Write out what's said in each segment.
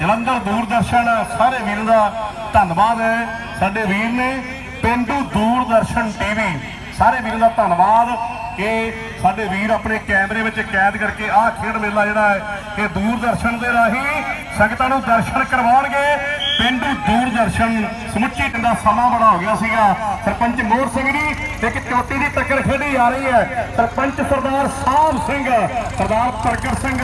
ਜਲੰਧਰ ਦੂਰਦਰਸ਼ਨ ਸਾਰੇ ਵੀਰਾਂ ਦਾ ਧੰਨਵਾਦ ਹੈ। ਸਾਡੇ ਵੀਰ ਨੇ ਪਿੰਡੂ ਦੂਰਦਰਸ਼ਨ ਟੀਵੀ ਸਾਰੇ ਵੀਰਾਂ ਦਾ ਧੰਨਵਾਦ ਕਿ ਸਾਡੇ ਵੀਰ ਆਪਣੇ ਕੈਮਰੇ ਵਿੱਚ ਕੈਦ ਕਰਕੇ ਆਹ ਖੇਡ ਮੇਲਾ ਜਿਹੜਾ ਹੈ, ਇਹ ਦੂਰਦਰਸ਼ਨ ਦੇ ਰਾਹੀਂ ਸੰਗਤਾਂ ਨੂੰ ਦਰਸ਼ਨ ਕਰਵਾਉਣਗੇ। ਪਿੰਡੂ ਦੂਰਦਰਸ਼ਨ ਸਮੁੱਚੀ ਪਿੰਡਾ ਸਮਾਂ ਬੜਾ ਹੋ ਗਿਆ ਸੀਗਾ। ਸਰਪੰਚ ਮੋਹਰ ਸਿੰਘ ਜੀ, ਇੱਕ ਚੋਟੀ ਦੀ ਟੱਕਰ ਖੇਡੀ ਜਾ ਰਹੀ ਹੈ। ਸਰਪੰਚ ਸਰਦਾਰ ਸਾਹਿਬ ਸਿੰਘ, ਸਰਦਾਰ ਪ੍ਰਗਟ ਸਿੰਘ,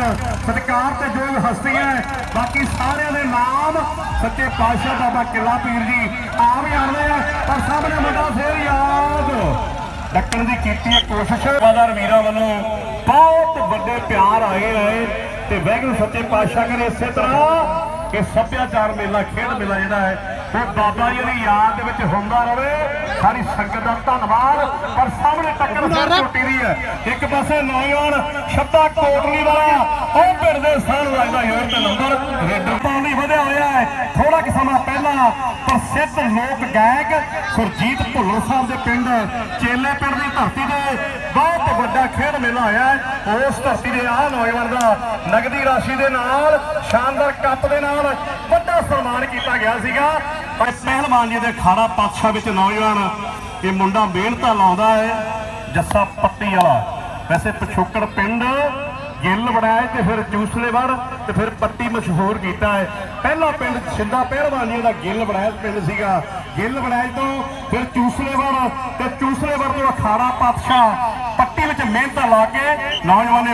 ਸਤਿਕਾਰ ਤੇ ਯੋਗ ਹਸਤੀਆਂ ਬਾਕੀ ਸਾਰਿਆਂ ਦੇ ਨਾਮ ਸੱਚੇ ਪਾਤਸ਼ਾਹ ਬਾਬਾ ਕਿਲਾ ਪੀਰ ਜੀ ਆਪ ਜਾਣਦੇ ਆ, ਪਰ ਸਭ ਨੇ ਮੁੰਡਾ ਫੇਰ ਯਾਦ। ਡੱਕਣ ਦੀ ਕੀਤੀ ਹੈ ਕੋਸ਼ਿਸ਼। ਵਫਾਦਾਰ ਵੀਰਾਂ ਵੱਲੋਂ ਬਹੁਤ ਵੱਡੇ ਪਿਆਰ ਆਏ ਆਏ ਤੇ ਵੈਗਰੂ ਸੱਚੇ ਪਾਤਸ਼ਾਹ ਕਰੇ ਇਸੇ ਤਰ੍ਹਾਂ। ਕਿ ਸੱਭਿਆਚਾਰ ਮੇਲਾ ਖੇਡ ਮੇਲਾ ਜਿਹੜਾ ਹੈ ਉਹ ਬਾਬਾ ਜੀ ਦੀ ਯਾਦ ਦੇ ਵਿੱਚ ਹੁੰਦਾ ਰਵੇ। ਸਾਰੀ ਸੰਗਤ ਦਾ ਧੰਨਵਾਦ ਪਰ ਸਾਹਮਣੇ ਟੱਕਰ ਫਿਰ ਟੁੱਟੀ ਦੀ ਹੈ। ਇੱਕ ਪਾਸੇ ਨੌਜਵਾਨ ਸ਼ਬਦਾ ਕੋਟਲੀ ਵਾਲਾ ਉਹ ਪਿੰਡ ਦੇ ਸਾਹ ਲੱਗਦਾ ਯਾਰ ਤੇ ਨੰਬਰ ਰੇਡਰ ਪਾਣੀ ਵਧਿਆ ਹੋਇਆ ਹੈ। ਥੋੜਾ ਕਿ ਸਮਾਂ ਪਹਿਲਾਂ ਪ੍ਰਸਿੱਧ ਲੋਕ ਗਾਇਕ ਸੁਰਜੀਤ ਭੁੱਲਰ ਸਾਹਿਬ ਦੇ ਪਿੰਡ ਚੇਲੇ ਪਿੰਡ ਦੀ ਧਰਤੀ ਤੇ ਬਹੁਤ ਖੇਡ ਮੇਲਾ ਹੋਇਆ ਹੈ। ਉਸ ਧਰਤੀ ਦੇ ਆਹ ਨੌਜਵਾਨ ਦਾ ਨਗਦੀ ਰਾਸ਼ੀ ਦੇ ਨਾਲ, ਸ਼ਾਨਦਾਰ ਕੱਪ ਦੇ ਨਾਲ ਵੱਡਾ ਸਨਮਾਨ ਕੀਤਾ ਗਿਆ ਸੀਗਾ। ਪਰ ਪਹਿਲਵਾਨ ਜੀ ਦੇ ਖਾੜਾ ਪਾਤਸ਼ਾਹ ਵਿੱਚ ਨੌਜਵਾਨ, ਇਹ ਮੁੰਡਾ ਮਿਹਨਤਾਂ ਲਾਉਂਦਾ ਹੈ, ਜੱਸਾ ਪੱਤੀ ਵਾਲਾ। ਵੈਸੇ ਪਿਛੋਕੜ ਪਿੰਡ, ਗਿੱਲ ਬਣਾਇਆ ਤੇ ਫਿਰ ਚੂਸਲੇਵੜ ਤੇ ਫਿਰ ਪੱਟੀ ਮਸ਼ਹੂਰ ਕੀਤਾ ਹੈ। ਪਹਿਲਾ ਪਿੰਡ ਛਿੰਦਾ ਪਹਿਲਵਾਨ ਜੀ ਦਾ ਗਿੱਲ ਬਣਾਇਆ ਪਿੰਡ ਸੀਗਾ। ਗਿੱਲ ਬਣਾਇਆ ਤੋਂ ਫਿਰ ਚੂਸਲੇਵੜ ਤੇ ਚੂਸਲੇਵੜ ਤੋਂ ਅਖਾੜਾ ਪਾਤਸ਼ਾਹ ਮਿਹਨਤ ਲਾ ਕੇ ਨੌਜਵਾਨ